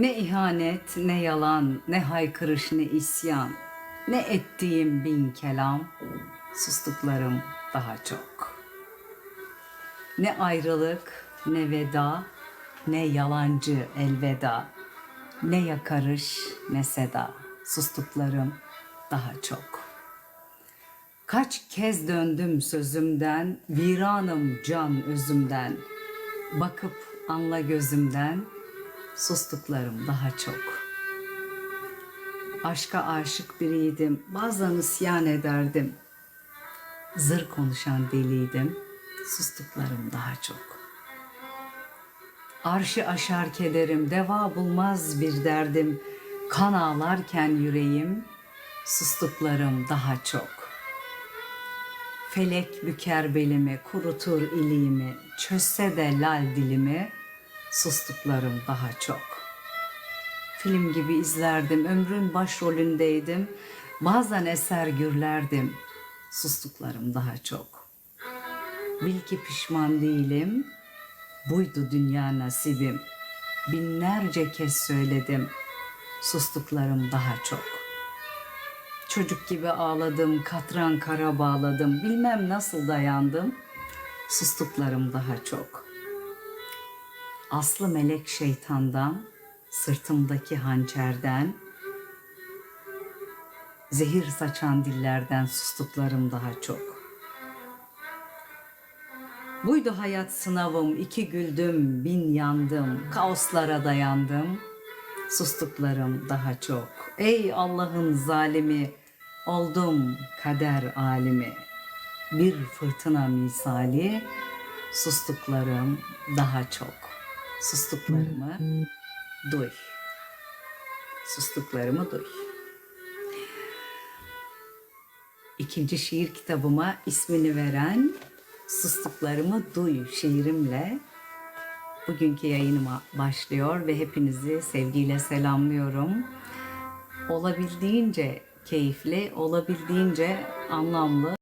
Ne ihanet, ne yalan, ne haykırış, ne isyan, ne ettiğim bin kelam, sustuklarım daha çok. Ne ayrılık, ne veda, ne yalancı elveda, ne yakarış, ne seda, sustuklarım daha çok. Kaç kez döndüm sözümden, viranım can özümden, bakıp anla gözümden, sustuklarım daha çok. Aşka aşık biriydim, bazen isyan ederdim. Zır konuşan deliydim, sustuklarım daha çok. Arşı aşar kederim, deva bulmaz bir derdim. Kan ağlarken yüreğim, sustuklarım daha çok. Felek büker belimi, kurutur iliğimi, çözse de lal dilimi, sustuklarım daha çok. Film gibi izlerdim, ömrün başrolündeydim. Bazen eser gürlerdim, sustuklarım daha çok. Bil ki pişman değilim, buydu dünya nasibim. Binlerce kez söyledim, sustuklarım daha çok. Çocuk gibi ağladım, katran kara bağladım. Bilmem nasıl dayandım, sustuklarım daha çok. Aslı melek şeytandan, sırtımdaki hançerden, zehir saçan dillerden sustuklarım daha çok. Buydu hayat sınavım, iki güldüm, bin yandım, kaoslara dayandım, sustuklarım daha çok. Ey Allah'ın zalimi, oldum kader alimi, bir fırtına misali, sustuklarım daha çok. Sustuklarımı duy. Sustuklarımı duy. İkinci şiir kitabıma ismini veren Sustuklarımı Duy şiirimle bugünkü yayınıma başlıyor ve hepinizi sevgiyle selamlıyorum. Olabildiğince keyifli, olabildiğince anlamlı